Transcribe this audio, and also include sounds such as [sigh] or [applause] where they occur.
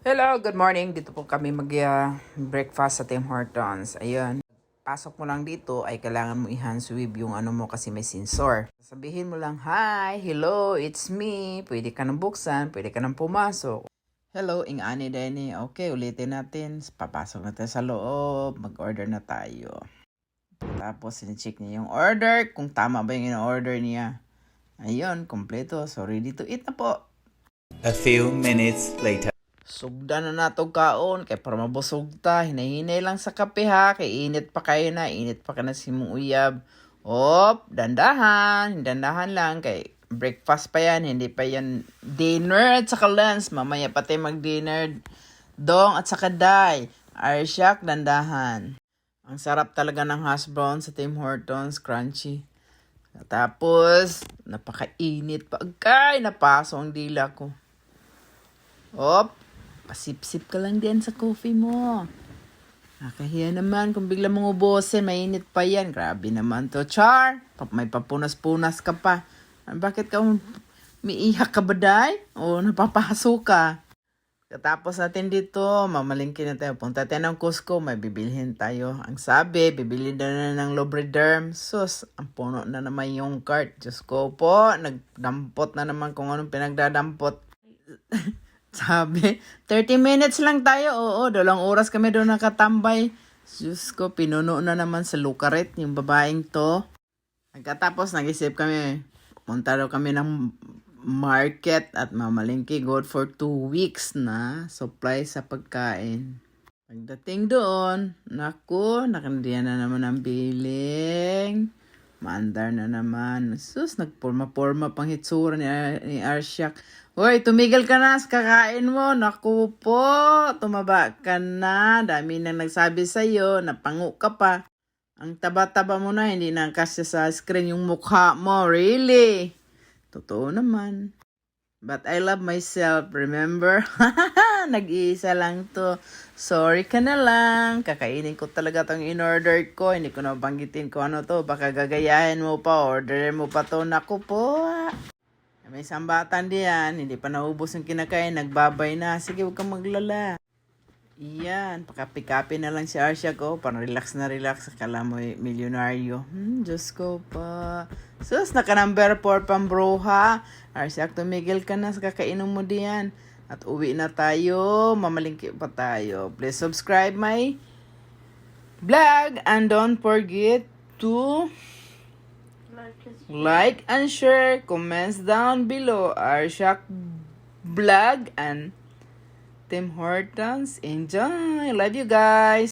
Hello, good morning. Dito po kami mag-breakfast sa Tim Hortons. Ayun. Pasok mo lang dito ay kailangan mo i-hand sweep yung ano mo kasi may sensor. Sabihin mo lang, Hi, hello, it's me. Pwede ka nang buksan, pwede ka nang pumasok. Hello, ing ani Denny. Okay, ulitin natin. Papasok na tayo sa loob. Mag-order na tayo. Tapos, sinecheck niya yung order. Kung tama ba yung in-order niya. Ayun, kompleto. So, ready to eat na po. A few minutes later. Sugda na nato kaon kay para mabusog ta. Hinahinay lang sa kape ha. Kay init pa kayo na. Init pa ka na si mong uyab. Op, dandahan. Dandahan lang kay breakfast pa yan. Hindi pa yan dinner at saka lunch. Mamaya pa tayo mag-dinner. Dong at saka day. Arsyak, dandahan. Ang sarap talaga ng hash brown sa Tim Hortons. Crunchy. Tapos, napakainit pa. Agkay, napaso ang dila ko. Op, pasip-sip ka lang din sa coffee mo. Nakahiya naman kung bigla mong ubusin, mainit pa yan. Grabe naman to, Char. May papunas-punas ka pa. Ah, Bakit ka umiiyak ka ba, day? O napapaso ka? Katapos natin dito, mamalingkin na tayo. Punta tayo ng Cusco, may bibilhin tayo. Ang sabi, bibili na na ng Lubriderm. Sus, ang puno na naman yung cart. Diyos ko po, nagdampot na naman kung anong pinagdadampot. [laughs] [laughs] Sabi, 30 minutes lang tayo. Oo, dalawang oras kami doon nakatambay. Diyos ko, pinuno na naman sa lukaret yung babaeng to. Pagkatapos, nag-isip kami, punta daw kami ng market at mamalingki good for two weeks na supply sa pagkain. Pagdating doon, naku, nakandiyan na naman ang biling. Maandar na naman. Sus, nagporma-porma pang hitsura ni, Ar- ni Arsyak. Hoy, tumigil ka na kakain mo. Naku po, tumaba ka na. Dami nang nagsabi sa'yo, napangu ka pa. Ang taba-taba mo na, hindi na kasya sa screen yung mukha mo. Really? Totoo naman. But I love myself, remember? [laughs] Nag-iisa lang to. Sorry ka na lang. Kakainin ko talaga tong in-order ko. Hindi ko na banggitin ko ano to. Baka gagayahin mo pa. Order mo pa to. Naku po. May sambatan diyan. Hindi pa naubos yung kinakain. Nagbabay na. Sige, huwag kang maglala. Iyan, pakapi-kapi na lang si Arsha ko. Parang relax na relax. Akala mo eh, milyonaryo. Hmm, Diyos ko pa. Sus, naka number 4 pang bro ha. Arsha, tumigil ka na sa kakainom mo diyan. At uwi na tayo. Mamalingki pa tayo. Please subscribe my vlog. And don't forget to like and share. Comments down below. Arshak vlog and Tim Hortons. Enjoy! Love you guys!